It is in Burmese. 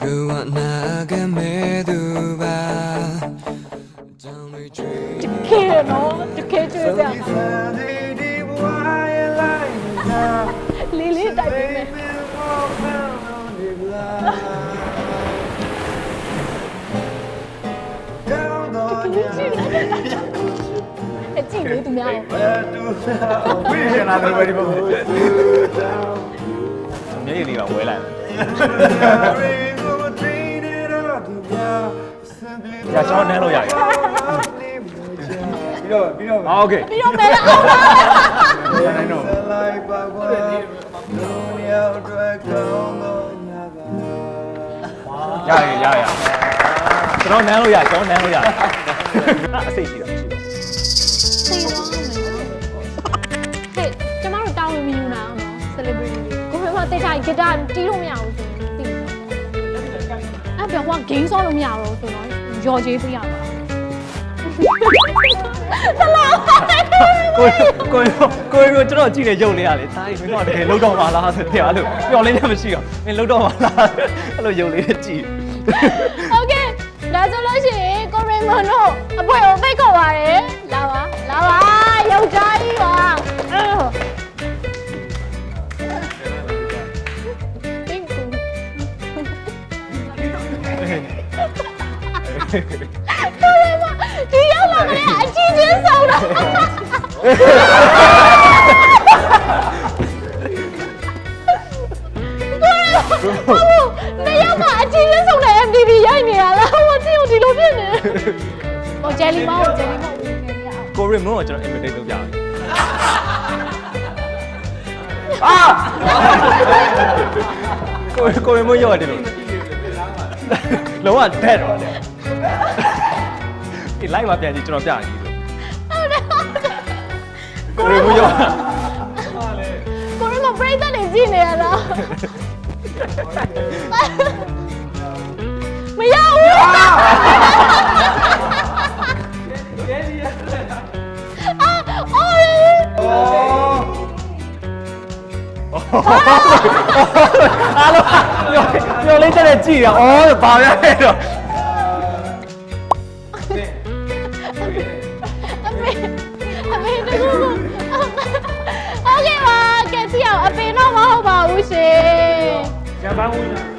ကိုယ်ကနာခဲ့မဲ့သူပါကြောင်တွေကျွေးတခဲနော်တခဲကျွေးပြလေးလေးတိုက်ပေးမယ်အကြည့်လေးသူများဝိရဏတယ်ပဲ ဒီဘက်မျက်ရည်တွေကဝဲလာတယ်။ကြာကျွန်တော်နမ်းလို့ရတယ် ပြီးတော့ပြီးတော့ ။โอเค ပြီးတော့မယ်အောင်ပါ ။နိုင်တော့ လိုက်ပါကွာလူနေရာအတွက်ကောင်းတော့ညာပါ ရရရရ။ကျွန်တော်နမ်းလို့ရကျွန်တော်နမ်းလို့ရ။အစိတ်ရှိတာမရှိဘူး သိသွားမယ်ဟဲ့ကျမတို့တောင်းလို့မယူနိုင်အောင်နော် celebrity ကိုဖေမတေချာဂီတာတီးလို့မရဘူးဆို ပြန်ကွာဂိမ်းဆော့လို့မရတော့ဆိုတော့ရော်ကြေးပြရပါသလားကိုကိုကိုကိုကျွန်တော်ကြည့်နေရုပ်လေးရလေ။ဒါကြီးမင်းတို့တကယ်လုံတော့ပါလားဆိုတဲ့အဲ့လိုပျော်လေးလည်းမရှိတော့မင်းလုံတော့ပါလားအဲ့လိုရုပ်လေးနဲ့ကြည့်။ Okay ဒါဆိုလို့ရှိရင်ကိုရီမန်တို့အပွဲ ကိုရေမဒီရောက်လာမလဲအချင်းချင်းဆောင်တာဟုတ်နှစ်ယောက်ကအချင်းချင်းဆောင်တဲ့ MTV ရိုက်နေရလားဟိုတင်းကိုဒီလိုဖြစ်နေဟိုဂျယ်လီမောင်ဂျယ်လီမောင်ဝင်နေရအောင်ကိုရီမွန်းကိုကျွန်တော် imitate လုပ်ပြတယ်ကိုကိုရီမွန်းရောတယ်လို့ လောက dead တော့တယ်ဒီ live မှာပြန်ကြည့်ကျွန်တော်ပြကြည့်လို့ကိုရီမွန်းရောကိုရမပရိသတ်တွေကြည့်နေရတာမရဘူးအာအော်ရီ အားလုံးပြောပြောလေးတက်တက်ကြည့်ရအော်ဘာလဲတော့ အမေအမေတကူโอเคပါကဲကြည့်အောင်အပေတော့မဟုတ်ပါဘူးရှင် ဂျပန်ဝင်